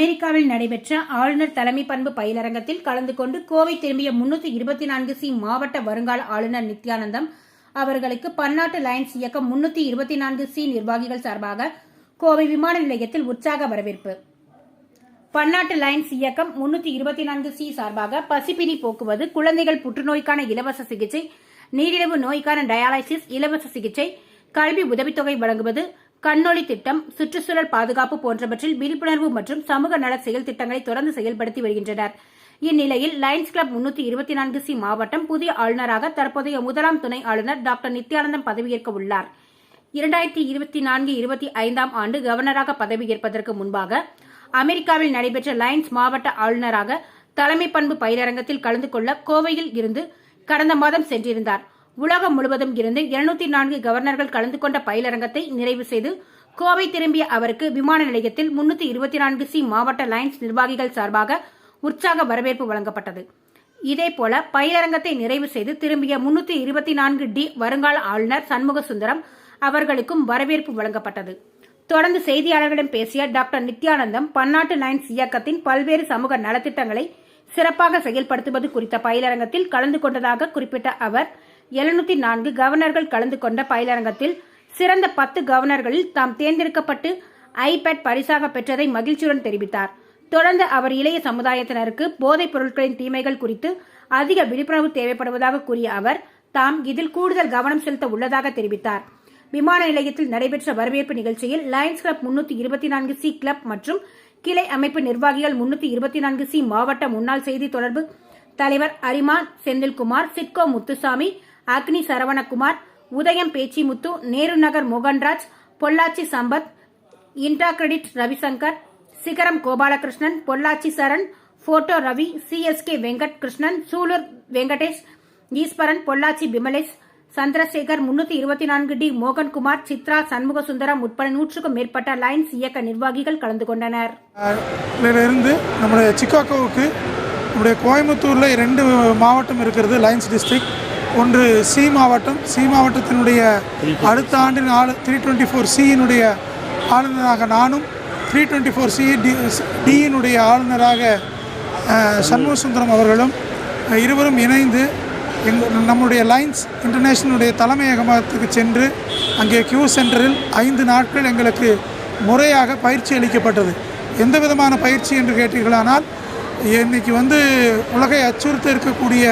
அமெரிக்காவில் நடைபெற்ற ஆளுநர் தலைமை பண்பு பயிலரங்கத்தில் கலந்து கொண்டு கோவை திரும்பிய முன்னூத்தி இருபத்தி நான்கு சி மாவட்ட வருங்கால ஆளுநர் நித்யானந்தம் அவர்களுக்கு பன்னாட்டு லயன்ஸ் இயக்கம் முன்னூத்தி இருபத்தி நான்கு சி நிர்வாகிகள் சார்பாக கோவை விமான நிலையத்தில் உற்சாக வரவேற்பு. பன்னாட்டு லயன்ஸ் இயக்கம் முன்னூத்தி இருபத்தி நான்கு சி சார்பாக பசிப்பினி போக்குவது குழந்தைகள் புற்றுநோய்க்கான இலவச சிகிச்சை நீரிழிவு நோய்க்கான டயாலிசிஸ் இலவச சிகிச்சை கல்வி உதவித்தொகை வழங்குவது கண்ணொளி திட்டம் சுற்றுச்சூழல் பாதுகாப்பு போன்றவற்றில் விழிப்புணர்வு மற்றும் சமூக நல செயல் திட்டங்களை தொடர்ந்து செயல்படுத்தி வருகின்றனர். இந்நிலையில் லயன்ஸ் கிளப் முன்னூத்தி இருபத்தி நான்கு சி மாவட்டம் புதிய ஆளுநராக தற்போதைய முதலாம் துணை ஆளுநர் டாக்டர் நித்யானந்தம் பதவியேற்க உள்ளார். இரண்டாயிரத்தி இருபத்தி நான்கு இருபத்தி ஐந்தாம் ஆண்டு கவர்னராக பதவியேற்பதற்கு முன்பாக அமெரிக்காவில் நடைபெற்ற லயன்ஸ் மாவட்ட ஆளுநராக தலைமை பண்பு பயிலரங்கத்தில் கலந்து கொள்ள கோவையில் இருந்து கடந்த மாதம் சென்றிருந்தார். உலகம் முழுவதும் இருந்து இருநூத்தி நான்கு கவர்னர்கள் கலந்து கொண்ட பயிலரங்கத்தை நிறைவு செய்து கோவை திரும்பிய அவருக்கு விமான நிலையத்தில் முன்னூத்தி இருபத்தி நான்கு சி மாவட்ட லைன்ஸ் நிர்வாகிகள் சார்பாக உற்சாக வரவேற்பு வழங்கப்பட்டது. இதேபோல பயிலரங்கத்தை நிறைவு செய்து திரும்பிய முன்னூத்தி இருபத்தி நான்கு டி வருங்கால ஆளுநர் சண்முக சுந்தரம் அவர்களுக்கும் வரவேற்பு வழங்கப்பட்டது. தொடர்ந்து செய்தியாளர்களிடம் பேசிய டாக்டர் நித்யானந்தம் பன்னாட்டு லைன்ஸ் இயக்கத்தின் பல்வேறு சமூக நலத்திட்டங்களை சிறப்பாக செயல்படுத்துவது குறித்த பயிலரங்கத்தில் கலந்து கொண்டதாக குறிப்பிட்ட அவர் எழுநூத்தி நான்கு கவர்னர்கள் கலந்து கொண்ட பயிலரங்கத்தில் சிறந்த பத்து கவர்னர்களில் தாம் தேர்ந்தெடுக்கப்பட்டு ஐபேட் பரிசாக பெற்றதை மகிழ்ச்சியுடன் தெரிவித்தார். தொடர்ந்து அவர் இளைய சமுதாயத்தினருக்கு போதைப் பொருட்களின் தீமைகள் குறித்து அதிக விழிப்புணர்வு தேவைப்படுவதாக கூறிய அவர் தாம் இதில் கூடுதல் கவனம் செலுத்த உள்ளதாக தெரிவித்தார். விமான நிலையத்தில் நடைபெற்ற வரவேற்பு நிகழ்ச்சியில் லயன்ஸ் கிளப் முன்னூத்தி இருபத்தி நான்கு சி கிளப் மற்றும் கிளை அமைப்பு நிர்வாகிகள் முன்னூத்தி இருபத்தி நான்கு சி மாவட்ட முன்னாள் செய்தி தொடர்பு தலைவர் அரிமான் Senthilkumar SIDCO Muthusamy Agni Saravanakumar Udhayam Pechimuthu Nehru Nagar Mohanraj Pollachi Sampath int a credit Ravishankar Sigaram Gopalakrishnan Pollachi Saran photo Ravi CSK Venkat Krishnan Sulur Venkatesh Eswaran Pollachi Bimalesh Chandrasekar முன்னூத்தி இருபத்தி நான்கு டி மோகன்குமார் சித்ரா சண்முக சுந்தரம் உட்பட நூற்றுக்கும் மேற்பட்ட லைன்ஸ் இயக்க நிர்வாகிகள் கலந்து கொண்டனர். இருந்து நம்முடைய சிக்காகோவுக்கு நம்முடைய கோயம்புத்தூரில் ரெண்டு மாவட்டம் இருக்கிறது லைன்ஸ் டிஸ்ட்ரிக்ட் ஒன்று சி மாவட்டம் சி மாவட்டத்தினுடைய அடுத்த ஆண்டின் ஆளு த்ரீ டுவெண்ட்டி ஃபோர் சியினுடைய ஆளுநராக நானும் three twenty four C D டியினுடைய ஆளுநராக அஹ், சண்முக சுந்தரம் அவர்களும் இருவரும் இணைந்து எங் நம்முடைய லைன்ஸ் இன்டர்நேஷனலுடைய தலைமையகத்துக்கு சென்று அங்கே கியூ சென்டரில் ஐந்து நாட்கள் எங்களுக்கு முறையாக பயிற்சி அளிக்கப்பட்டது. எந்த விதமான பயிற்சி என்று கேட்டீர்களானால் இன்னைக்கு வந்து உலகை அச்சுறுத்த இருக்கக்கூடிய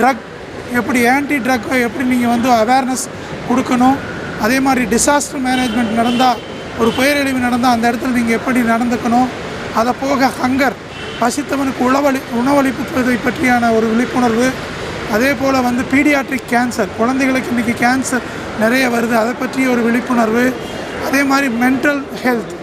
ட்ரக் எப்படி ஆன்டி ட்ரக் எப்படி நீங்கள் வந்து அவேர்னஸ் கொடுக்கணும்? அதே மாதிரி டிசாஸ்டர் மேனேஜ்மெண்ட் நடந்தால் ஒரு பேரழிவு நடந்தால் அந்த இடத்துல நீங்கள் எப்படி நடந்துக்கணும்? அதை போக ஹங்கர் பசித்தவனுக்கு உணவளி உணவளிப்பதை பற்றியான ஒரு விழிப்புணர்வு. அதே போல் வந்து பீடியாட்ரிக் கேன்சர் குழந்தைகளுக்கு இன்றைக்கி கேன்சர் நிறைய வருது. அதை பற்றிய ஒரு விழிப்புணர்வு. அதே மாதிரி மென்டல் ஹெல்த்